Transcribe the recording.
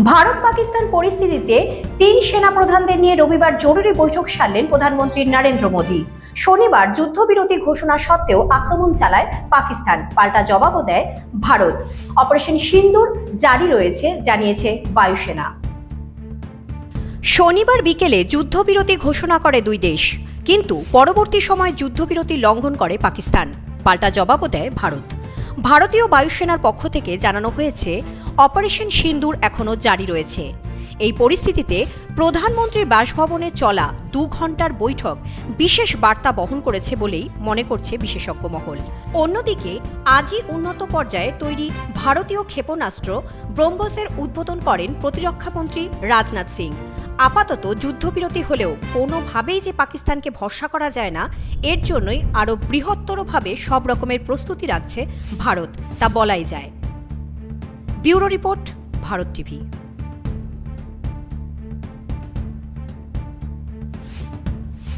ভারত পাকিস্তান পরিস্থিতিতে তিন সেনাপ্রধানদের নিয়ে রবিবার জরুরি বৈঠক সারলেন প্রধানমন্ত্রী নরেন্দ্র মোদী। শনিবার যুদ্ধবিরতি ঘোষণা সত্ত্বেও আক্রমণ চালায় পাকিস্তান। পাল্টা জবাবও দেয় ভারত। অপারেশন সিন্দুর জারি রয়েছে, জানিয়েছে বায়ুসেনা। শনিবার বিকেলে যুদ্ধবিরতি ঘোষণা করে দুই দেশ। কিন্তু পরবর্তী সময় যুদ্ধবিরতি লঙ্ঘন করে পাকিস্তান। পাল্টা জবাবও দেয় ভারত। ভারতীয় বায়ুসেনার পক্ষ থেকে জানানো হয়েছে, অপারেশন সিন্দুর এখনও জারি রয়েছে। এই পরিস্থিতিতে প্রধানমন্ত্রীর বাসভবনে চলা দু ঘণ্টার বৈঠক বিশেষ বার্তা বহন করেছে বলেই মনে করছে বিশেষজ্ঞ মহল। অন্যদিকে, আজই উন্নত পর্যায়ে তৈরি ভারতীয় ক্ষেপণাস্ত্র ব্রহ্মসের উদ্বোধন করেন প্রতিরক্ষামন্ত্রী রাজনাথ সিং। আপাতত যুদ্ধবিরতি হলেও কোনোভাবেই যে পাকিস্তানকে ভরসা করা যায় না, এর জন্যই আরও বৃহত্তরভাবে সব রকমের প্রস্তুতি রাখছে ভারত, তা বলাই যায়। Bureau report, Bharat TV.